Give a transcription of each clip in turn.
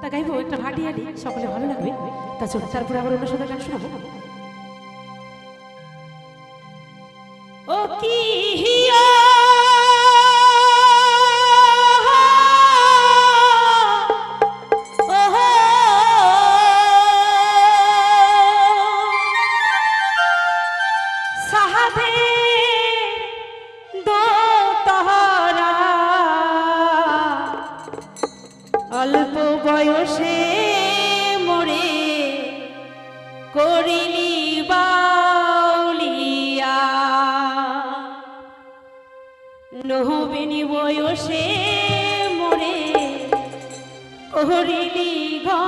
তা গাইবো, একটা ভাটি সকলে ভালো লাগবে। তা চলো, তারপরে আবার অন্য সাথে গান শোনাবো। বয়সে মরে করিলি বাউলিয়া। নহবিনী বয়সে মরে করিলি গা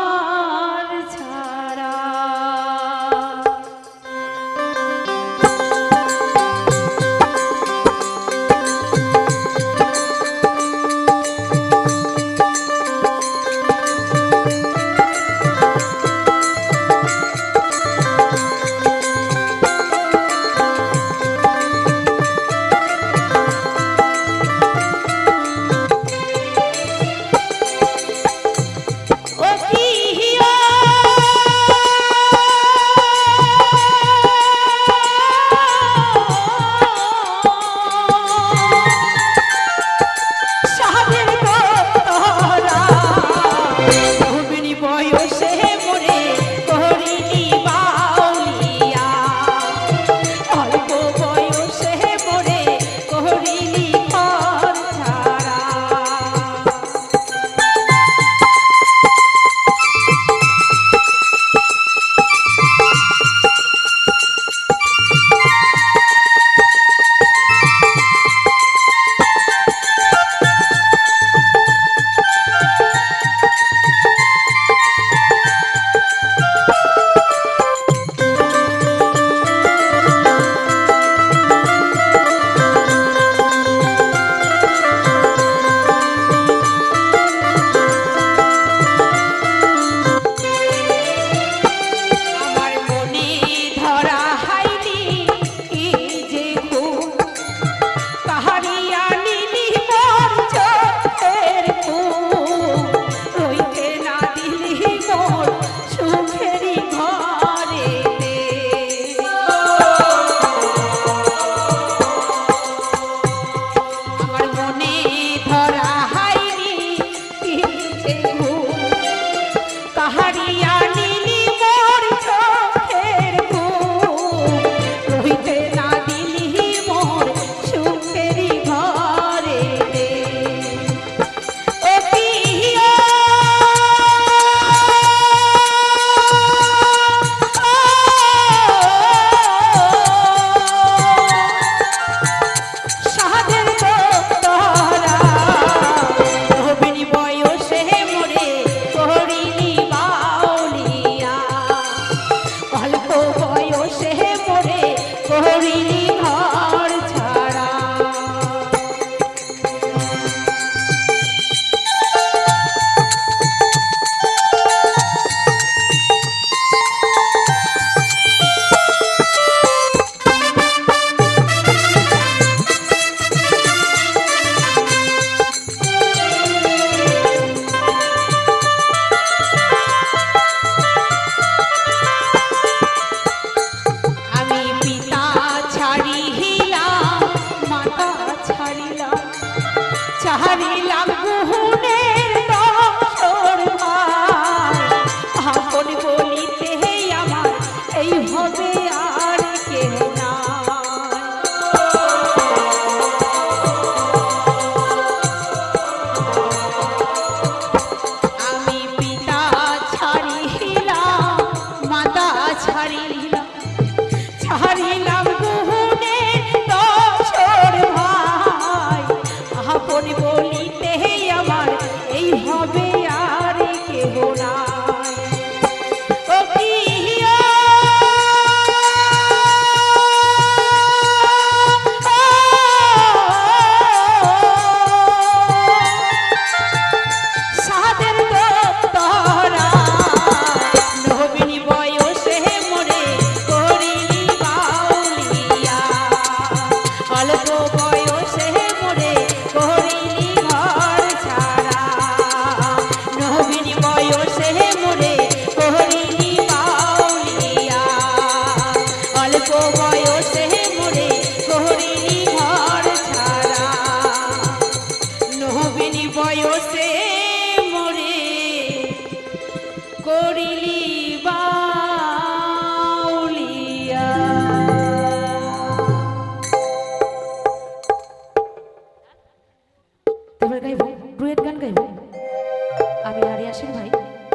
হারিলাম গুহ